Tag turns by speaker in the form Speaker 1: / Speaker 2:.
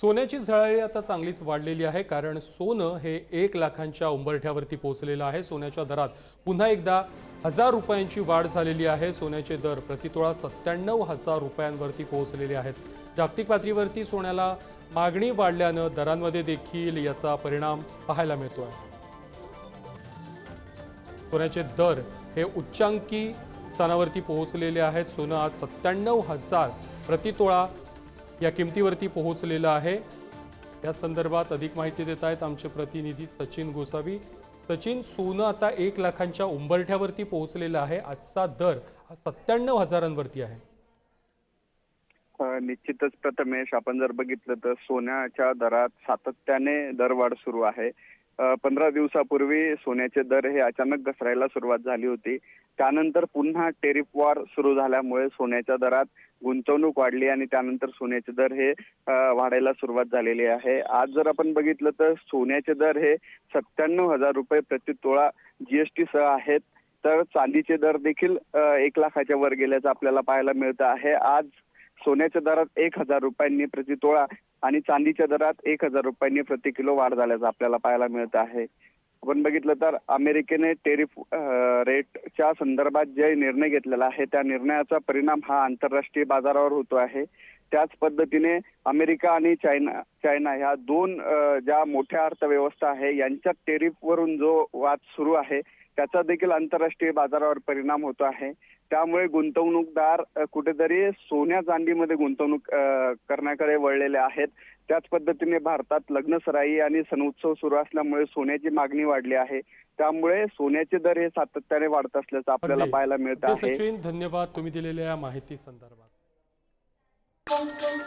Speaker 1: सोन्याची झळाळी आता चांगलीच वाढलेली आहे कारण सोनं हे एक लाखांच्या उंबरठ्यावरती पोहोचलेलं आहे. सोन्याच्या दरात पुन्हा एकदा हजार रुपयांची वाढ झालेली आहे. सोन्याचे दर प्रतितोळा सत्त्याण्णव हजार रुपयांवरती पोहोचलेले आहेत. जागतिक पातळीवरती सोन्याला मागणी वाढल्यानं दरांमध्ये देखील याचा परिणाम पाहायला मिळतो आहे सोन्याचे दर हे उच्चांकी स्थानावरती पोहोचलेले आहेत. सोनं आज सत्त्याण्णव हजार प्रतितोळा या किमतीवरती पोहोचलेलं आहे. या संदर्भात अधिक माहिती देत आहेत आमचे प्रतिनिधी सचिन गोसावी. सचिन सोनं आता एक लाखांच्या उंबरठ्यावरती पोहोचलेलं आहे. आजचा दर हा सत्त्याण्णव हजारांवरती आहे.
Speaker 2: निश्चितच प्रथमेश आपण जर बघितलं तर सोन्याच्या दरात सातत्याने दरवाढ सुरू आहे. पंधरा दिवसापूर्वी सोन्याचे दर हे अचानक घसरायला सुरुवात झाली होती. त्यानंतर पुन्हा टेरिफ वॉर सुरू झाल्यामुळे सोन्याच्या दरात गुंतवणूक वाढली आणि त्यानंतर सोन्याचे दर हे वाढायला सुरुवात झालेली आहे. आज जर आपण बघितलं तर सोन्याचे दर हे सत्त्याण्णव हजार रुपये प्रति तोळा जीएसटी सह आहेत. तर चांदीचे दर देखील एक लाखाच्या वर गेल्याचं आपल्याला पाहायला मिळतं आहे. आज सोन्याच्या दरात एक हजार रुपयांनी प्रति तोळा आणि चांदीच्या दरात एक हजार रुपयांनी प्रति किलो वाढ झाल्याचं आपल्याला पाहायला मिळत आहे. आपण बघितलं तर अमेरिकेने टेरिफ रेटच्या संदर्भात जे निर्णय घेतलेला आहे त्या निर्णयाचा परिणाम हा आंतरराष्ट्रीय बाजारावर होतो आहे. त्याच पद्धतीने अमेरिका आणि चायना चायना ह्या दोन ज्या मोठ्या अर्थव्यवस्था आहे यांच्यात टेरिफवरून जो वाद सुरू आहे त्याचा देखील आंतरराष्ट्रीय बाजारावर परिणाम होतो आहे. त्यामुळे गुंतवणूकदार कुठेतरी सोन्या चांदीमध्ये गुंतवणूक करण्याकडे वळलेले आहेत. त्याच पद्धतीने भारतात लग्न सराई आणि सण उत्सव सुरू असल्यामुळे सोन्याची मागणी वाढली आहे. त्यामुळे सोन्याचे दर हे सातत्याने वाढत असल्याचं आपल्याला. पाहायला मिळत आहे.
Speaker 1: धन्यवाद तुम्ही दिलेल्या माहिती संदर्भात. Thank you.